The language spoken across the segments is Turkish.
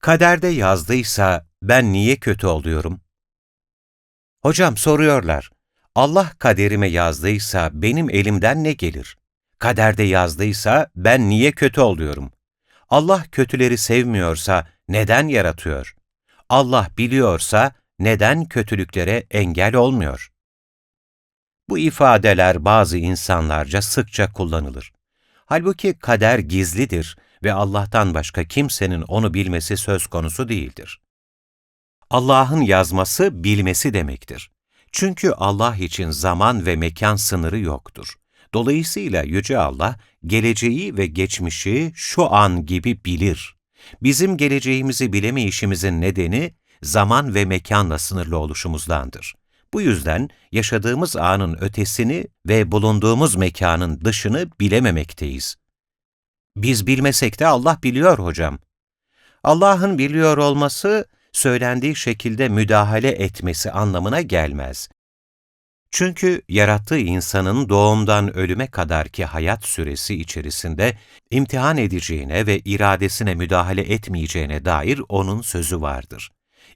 Kaderde yazdıysa ben niye kötü oluyorum? Hocam soruyorlar. Allah kaderime yazdıysa benim elimden ne gelir? Kaderde yazdıysa ben niye kötü oluyorum? Allah kötüleri sevmiyorsa neden yaratıyor? Allah biliyorsa neden kötülüklere engel olmuyor? Bu ifadeler bazı insanlarca sıkça kullanılır. Halbuki kader gizlidir ve Allah'tan başka kimsenin onu bilmesi söz konusu değildir. Allah'ın yazması bilmesi demektir. Çünkü Allah için zaman ve mekan sınırı yoktur. Dolayısıyla Yüce Allah, geleceği ve geçmişi şu an gibi bilir. Bizim geleceğimizi bilemeyişimizin nedeni, zaman ve mekanla sınırlı oluşumuzdandır. Bu yüzden yaşadığımız anın ötesini ve bulunduğumuz mekanın dışını bilememekteyiz. Biz bilmesek de Allah biliyor hocam. Allah'ın biliyor olması, söylendiği şekilde müdahale etmesi anlamına gelmez. Çünkü yarattığı insanın doğumdan ölüme kadarki hayat süresi içerisinde imtihan edeceğine ve iradesine müdahale etmeyeceğine dair onun sözü vardır.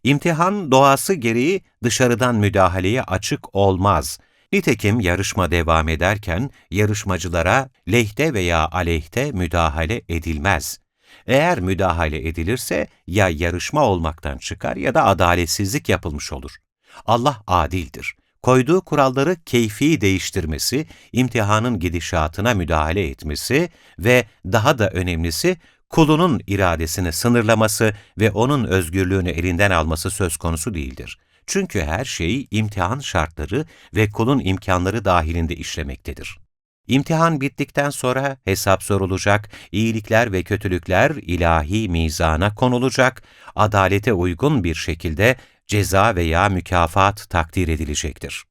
İmtihan doğası gereği dışarıdan müdahaleye açık olmaz. Nitekim yarışma devam ederken yarışmacılara lehte veya aleyhte müdahale edilmez. Eğer müdahale edilirse ya yarışma olmaktan çıkar ya da adaletsizlik yapılmış olur. Allah adildir. Koyduğu kuralları keyfi değiştirmesi, imtihanın gidişatına müdahale etmesi ve daha da önemlisi kulunun iradesini sınırlaması ve onun özgürlüğünü elinden alması söz konusu değildir. Çünkü her şey imtihan şartları ve kulun imkanları dahilinde işlemektedir. İmtihan bittikten sonra hesap sorulacak, iyilikler ve kötülükler ilahi mizana konulacak, adalete uygun bir şekilde ceza veya mükafat takdir edilecektir.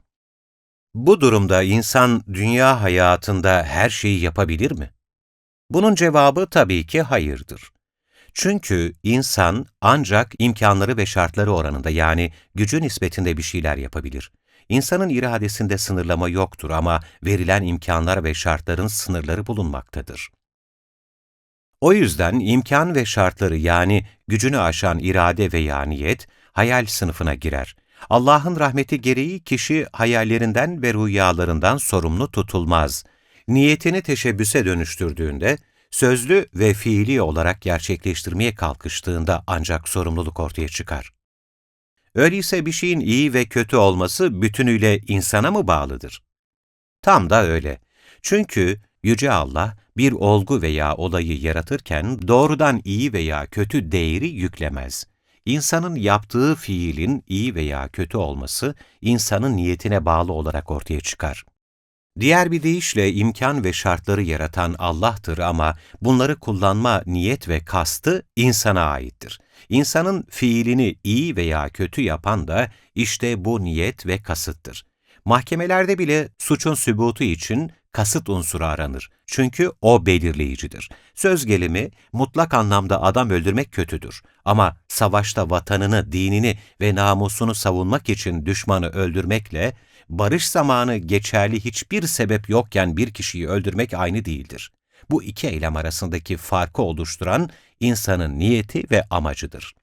Bu durumda insan dünya hayatında her şeyi yapabilir mi? Bunun cevabı tabii ki hayırdır. Çünkü insan ancak imkanları ve şartları oranında yani gücü nispetinde bir şeyler yapabilir. İnsanın iradesinde sınırlama yoktur ama verilen imkanlar ve şartların sınırları bulunmaktadır. O yüzden imkan ve şartları yani gücünü aşan irade veya niyet hayal sınıfına girer. Allah'ın rahmeti gereği kişi hayallerinden ve rüyalarından sorumlu tutulmaz. Niyetini teşebbüse dönüştürdüğünde, sözlü ve fiili olarak gerçekleştirmeye kalkıştığında ancak sorumluluk ortaya çıkar. Öyleyse bir şeyin iyi ve kötü olması bütünüyle insana mı bağlıdır? Tam da öyle. Çünkü Yüce Allah bir olgu veya olayı yaratırken doğrudan iyi veya kötü değeri yüklemez. İnsanın yaptığı fiilin iyi veya kötü olması, insanın niyetine bağlı olarak ortaya çıkar. Diğer bir deyişle imkan ve şartları yaratan Allah'tır ama bunları kullanma niyet ve kastı insana aittir. İnsanın fiilini iyi veya kötü yapan da işte bu niyet ve kasıttır. Mahkemelerde bile suçun sübutu için kasıt unsuru aranır. Çünkü o belirleyicidir. Söz gelimi mutlak anlamda adam öldürmek kötüdür. Ama savaşta vatanını, dinini ve namusunu savunmak için düşmanı öldürmekle barış zamanı geçerli hiçbir sebep yokken bir kişiyi öldürmek aynı değildir. Bu iki eylem arasındaki farkı oluşturan insanın niyeti ve amacıdır.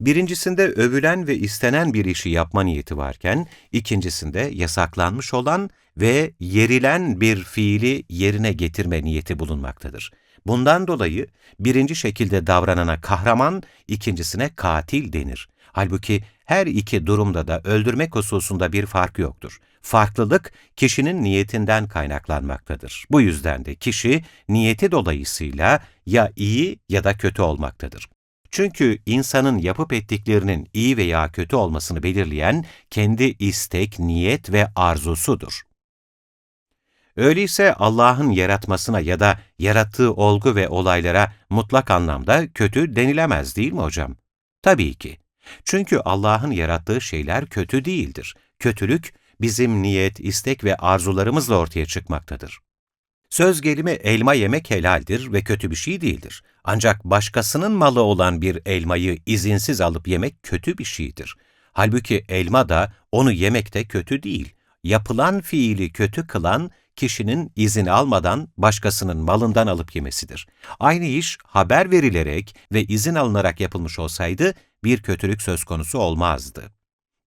Birincisinde övülen ve istenen bir işi yapma niyeti varken, ikincisinde yasaklanmış olan ve yerilen bir fiili yerine getirme niyeti bulunmaktadır. Bundan dolayı birinci şekilde davranana kahraman, ikincisine katil denir. Halbuki her iki durumda da öldürmek hususunda bir fark yoktur. Farklılık kişinin niyetinden kaynaklanmaktadır. Bu yüzden de kişi niyeti dolayısıyla ya iyi ya da kötü olmaktadır. Çünkü insanın yapıp ettiklerinin iyi veya kötü olmasını belirleyen kendi istek, niyet ve arzusudur. Öyleyse Allah'ın yaratmasına ya da yarattığı olgu ve olaylara mutlak anlamda kötü denilemez değil mi hocam? Tabii ki. Çünkü Allah'ın yarattığı şeyler kötü değildir. Kötülük bizim niyet, istek ve arzularımızla ortaya çıkmaktadır. Söz gelimi elma yemek helaldir ve kötü bir şey değildir. Ancak başkasının malı olan bir elmayı izinsiz alıp yemek kötü bir şeydir. Halbuki elma da onu yemek de kötü değil. Yapılan fiili kötü kılan kişinin izin almadan başkasının malından alıp yemesidir. Aynı iş haber verilerek ve izin alınarak yapılmış olsaydı bir kötülük söz konusu olmazdı.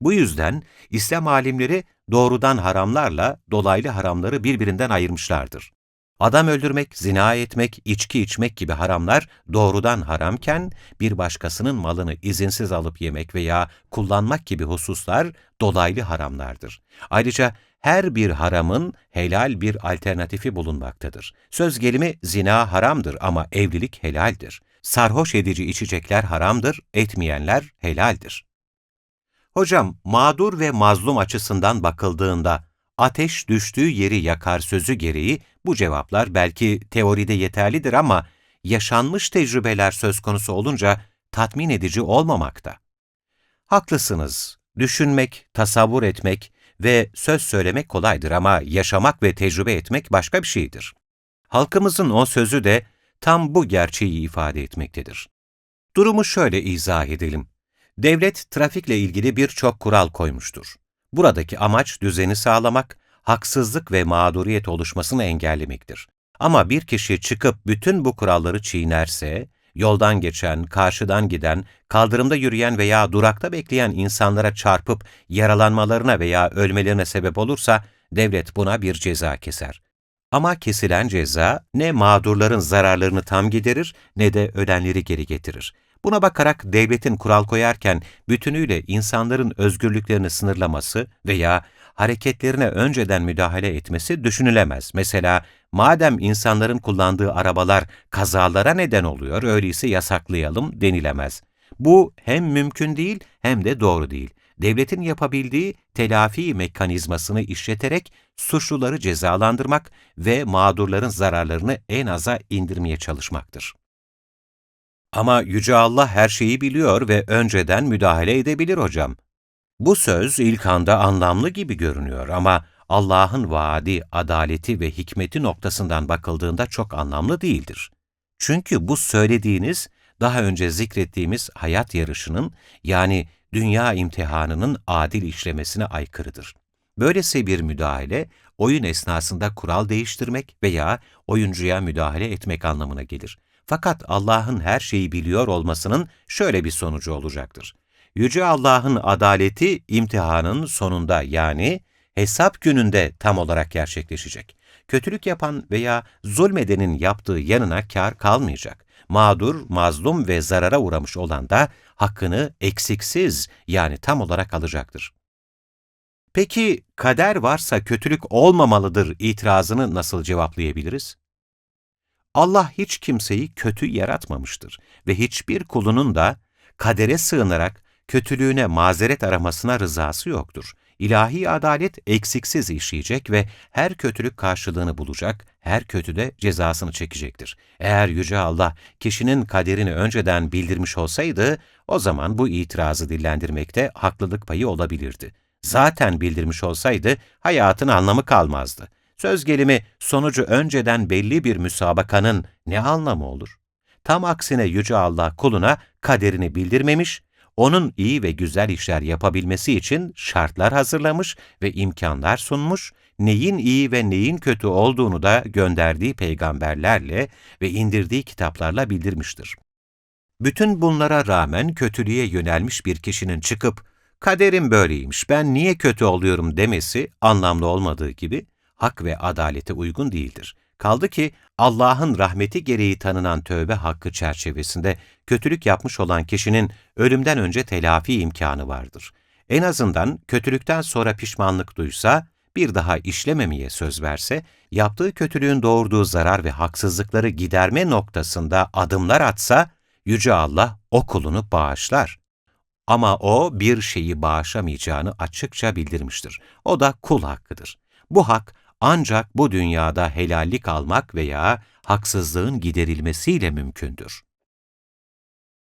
Bu yüzden İslam alimleri doğrudan haramlarla dolaylı haramları birbirinden ayırmışlardır. Adam öldürmek, zina etmek, içki içmek gibi haramlar doğrudan haramken bir başkasının malını izinsiz alıp yemek veya kullanmak gibi hususlar dolaylı haramlardır. Ayrıca her bir haramın helal bir alternatifi bulunmaktadır. Söz gelimi zina haramdır ama evlilik helaldir. Sarhoş edici içecekler haramdır, etmeyenler helaldir. Hocam, mağdur ve mazlum açısından bakıldığında ateş düştüğü yeri yakar sözü gereği bu cevaplar belki teoride yeterlidir ama yaşanmış tecrübeler söz konusu olunca tatmin edici olmamakta. Haklısınız. Düşünmek, tasavvur etmek ve söz söylemek kolaydır ama yaşamak ve tecrübe etmek başka bir şeydir. Halkımızın o sözü de tam bu gerçeği ifade etmektedir. Durumu şöyle izah edelim. Devlet trafikle ilgili birçok kural koymuştur. Buradaki amaç düzeni sağlamak, haksızlık ve mağduriyet oluşmasını engellemektir. Ama bir kişi çıkıp bütün bu kuralları çiğnerse, yoldan geçen, karşıdan giden, kaldırımda yürüyen veya durakta bekleyen insanlara çarpıp yaralanmalarına veya ölmelerine sebep olursa, devlet buna bir ceza keser. Ama kesilen ceza ne mağdurların zararlarını tam giderir ne de ölenleri geri getirir. Buna bakarak devletin kural koyarken bütünüyle insanların özgürlüklerini sınırlaması veya hareketlerine önceden müdahale etmesi düşünülemez. Mesela madem insanların kullandığı arabalar kazalara neden oluyor, öyleyse yasaklayalım denilemez. Bu hem mümkün değil hem de doğru değil. Devletin yapabildiği telafi mekanizmasını işleterek suçluları cezalandırmak ve mağdurların zararlarını en aza indirmeye çalışmaktır. Ama Yüce Allah her şeyi biliyor ve önceden müdahale edebilir hocam. Bu söz ilk anda anlamlı gibi görünüyor ama Allah'ın vaadi, adaleti ve hikmeti noktasından bakıldığında çok anlamlı değildir. Çünkü bu söylediğiniz, daha önce zikrettiğimiz hayat yarışının yani dünya imtihanının adil işlemesine aykırıdır. Böylesi bir müdahale, oyun esnasında kural değiştirmek veya oyuncuya müdahale etmek anlamına gelir. Fakat Allah'ın her şeyi biliyor olmasının şöyle bir sonucu olacaktır. Yüce Allah'ın adaleti imtihanın sonunda yani hesap gününde tam olarak gerçekleşecek. Kötülük yapan veya zulmedenin yaptığı yanına kar kalmayacak. Mağdur, mazlum ve zarara uğramış olan da hakkını eksiksiz yani tam olarak alacaktır. Peki kader varsa kötülük olmamalıdır itirazını nasıl cevaplayabiliriz? Allah hiç kimseyi kötü yaratmamıştır ve hiçbir kulunun da kadere sığınarak kötülüğüne mazeret aramasına rızası yoktur. İlahi adalet eksiksiz işleyecek ve her kötülük karşılığını bulacak, her kötü de cezasını çekecektir. Eğer Yüce Allah kişinin kaderini önceden bildirmiş olsaydı, o zaman bu itirazı dillendirmekte haklılık payı olabilirdi. Zaten bildirmiş olsaydı hayatın anlamı kalmazdı. Söz gelimi sonucu önceden belli bir müsabakanın ne anlamı olur? Tam aksine Yüce Allah kuluna kaderini bildirmemiş, onun iyi ve güzel işler yapabilmesi için şartlar hazırlamış ve imkanlar sunmuş, neyin iyi ve neyin kötü olduğunu da gönderdiği peygamberlerle ve indirdiği kitaplarla bildirmiştir. Bütün bunlara rağmen kötülüğe yönelmiş bir kişinin çıkıp, kaderim böyleymiş, ben niye kötü oluyorum demesi anlamlı olmadığı gibi, hak ve adalete uygun değildir. Kaldı ki Allah'ın rahmeti gereği tanınan tövbe hakkı çerçevesinde kötülük yapmış olan kişinin ölümden önce telafi imkanı vardır. En azından kötülükten sonra pişmanlık duysa, bir daha işlememeye söz verse, yaptığı kötülüğün doğurduğu zarar ve haksızlıkları giderme noktasında adımlar atsa, Yüce Allah o kulunu bağışlar. Ama o bir şeyi bağışlamayacağını açıkça bildirmiştir. O da kul hakkıdır. Bu hak ancak bu dünyada helallik almak veya haksızlığın giderilmesiyle mümkündür.